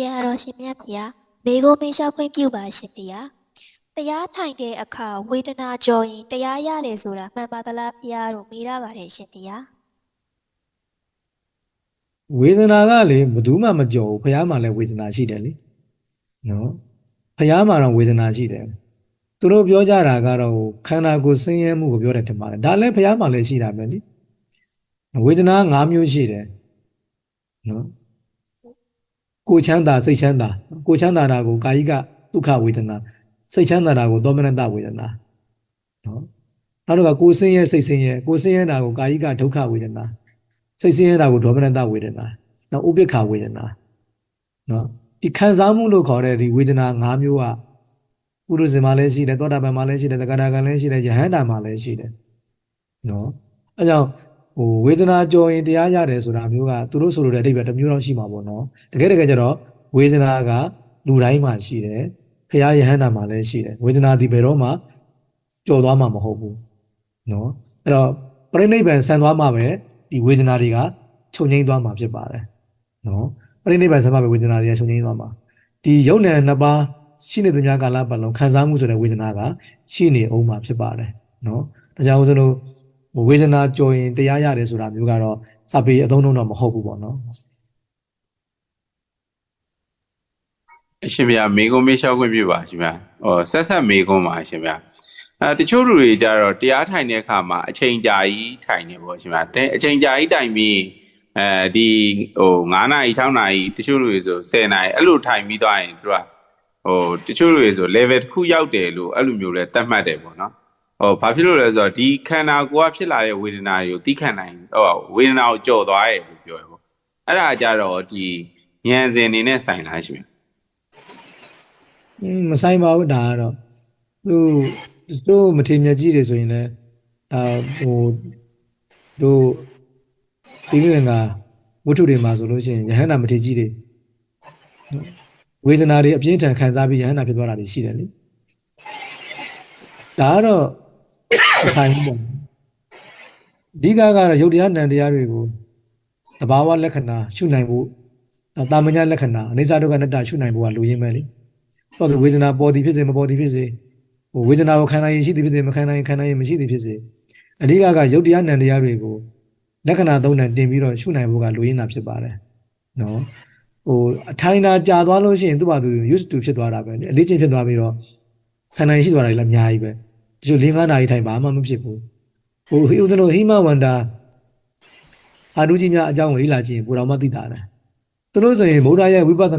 တရားတော်ရှင်မြတ်ဖေဟာမေကိုမေးလျှောက်ခွင့်ပြုပါရှင်ဖေဟာတရားထိုင်တဲ့အခါဝေဒနာကြော်ရင်တရားရတယ်ဆိုတာမှန်ပါသလားဖေဟာတို့မေးရပါတယ်ရှင်ဖေဟာဝေဒနာကလေဘယ်သူမှမကြော်ဘူးဖះမှာလည်းဝေဒနာရှိတယ်လေနော်ဖះမှာတော့ဝေဒနာရှိတယ်သူတို့ပြောကြတာကတော့ခန္ဓာကိုယ်ဆင်းရဲမှုကိုပြောတယ်ထင်ပါတယ်ဒါလည်းဖះမှာလည်းရှိတာပဲလေဝေဒနာ၅မျိုးရှိတယ်နော် ကိုယ်ချမ်းသာစိတ်ချမ်းသာကိုယ်ချမ်းသာတာကိုကာယိကဒုက္ခဝေဒနာစိတ်ချမ်းသာတာကိုသောမနတဝေဒနာနော်နောက်တစ်ခါကိုယ်ဆင်းရဲစိတ်ဆင်းရဲကိုယ်ဆင်းရဲတာကိုကာယိကဒုက္ခဝေဒနာစိတ်ဆင်းရဲတာကိုဒေါမနတဝေဒနာနောက်ဥပိ္ပခဝေဒနာနော်ဒီခံစားမှုလို့ခေါ်တဲ့ဒီဝေဒနာ၅မျိုးကပုရုဇဉ်မှာလည်းရှိတယ်သောတာပန်မှာလည်းရှိတယ်သက္ကတာကံလည်းရှိတယ်ယဟန္တာမှာလည်းရှိတယ်နော်အဲကြောင့် ဟိုဝေဒနာကြော်ရင်တရားရတယ်ဆိုတာမျိုးကသူတို့ဆိုလိုတဲ့အဓိပ္ပာယ်တစ်မျိုးတော့ရှိမှာပေါ့နော်တကယ်တကယ်ကျတော့ဝေဒနာကလူတိုင်းမှာရှိတယ်ဖရာယဟန္တာမှာလည်းရှိတယ်ဝေဒနာဒီဘယ်တော့မှကြော်သွားမှာမဟုတ်ဘူးနော်အဲ့တော့ပြိဋိဘံဆန်သွားမှာပဲဒီဝေဒနာတွေကချုပ်ငိမ့်သွားမှာဖြစ်ပါတယ်နော်ပြိဋိဘံဆန်မှာပဲဝေဒနာတွေကချုပ်ငိမ့်သွားမှာဒီယုတ်နံနှစ်ပါးရှိနေသမျှကာလပတ်လုံးခံစားမှုဆိုတဲ့ဝေဒနာကရှိနေအောင်မှာဖြစ်ပါတယ်နော်ဒါကြောင့်ဦးဇင်းတို့ ဝေဒနာကြော်ရင်တရားရတယ်ဆိုတာမျိုးကတော့စပေအသုံးလုံးတော့မဟုတ်ဘူးပေါ့နော်အရှင်ဗျာမေကုံမေးလျှောက်ခွင့်ပြုပါရှင်ဗျာဟောဆက်ဆက်မေကုံပါရှင်ဗျာအဲတချို့လူတွေကြတော့တရားထိုင်တဲ့အခါမှာအချိန်ကြာကြီးထိုင်နေပေါ့ရှင်ဗျာတဲ့အချိန်ကြာကြီးတိုင်ပြီးအဲဒီဟို9နာရီ6နာရီတချို့လူတွေဆို10နာရီအဲ့လိုထိုင်ပြီးသွားရင်သူကဟိုတချို့လူတွေဆို level တစ်ခုရောက်တယ်လို့အဲ့လိုမျိုးလဲသတ်မှတ်တယ်ပေါ့နော် ဟိုဘာဖြစ်လို့လဲဆိုတော့ဒီခန္ဓာကိုယ်ကဖြစ်လာတဲ့ဝေဒနာတွေကိုသိခံနိုင်ဟိုဝေဒနာကိုကြော်သွားတယ်လို့ပြောရပေါ့အဲ့ဒါကြတော့ဒီဉာဏ်စဉ်နေနဲ့ဆိုင်လားရှင်ဗျာอืมမဆိုင်ပါဘူးဒါကတော့သူသူမထေမြတ်ကြီးတွေဆိုရင်လည်းဒါဟိုတို့ဒီလိုငါဝတ္ထုတွေမှာဆိုလို့ရှိရင်ယဟန္တာမထေကြီးတွေနော်ဝေဒနာတွေအပြင်းထန်ခံစားပြီးယဟန္တာဖြစ်သွားတာတွေရှိတယ်လေဒါကတော့ မဆိုင်ဘူးပေါ့အဓိကကတော့ယုတ်တရားနံတရားတွေကိုတဘာဝလက္ခဏာရှုနိုင်ဖို့ဒါတာမညာလက္ခဏာအနိစ္စဒုက္ခအနတ္တရှုနိုင်ဖို့ကလူရင်းပဲလေဟုတ်တယ်ဝေဒနာပေါ်သည်ဖြစ်စေမပေါ်သည်ဖြစ်စေဟိုဝေဒနာကိုခံနိုင်ရင်ရှိသည်ဖြစ်စေမခံနိုင်ရင်ခံနိုင်ရင်မရှိသည်ဖြစ်စေအဓိကကယုတ်တရားနံတရားတွေကိုလက္ခဏာသုံးနဲ့တင်ပြီးတော့ရှုနိုင်ဖို့ကလူရင်းတာဖြစ်ပါတယ်နော်ဟိုအထိုင်နာကြာသွားလို့ရှိရင်သူ့ဘာသူ used to ဖြစ်သွားတာပဲအလေးချင်းဖြစ်သွားပြီးတော့ခံနိုင်ရှိသွားတာလည်းအများကြီးပဲ တချို့၄၅နာရီထိုင်ဘာမှမဖြစ်ဘူးဟိုဟိဥဒနောဟိမဝန္တာသာဓုကြီးများအကြောင်းကိုလေ့လာကြည့်ရင်ပိုတော်မှသိတာတယ်သူတို့ဆိုရင်ဗုဒ္ဓရဲ့ဝိပဿနာ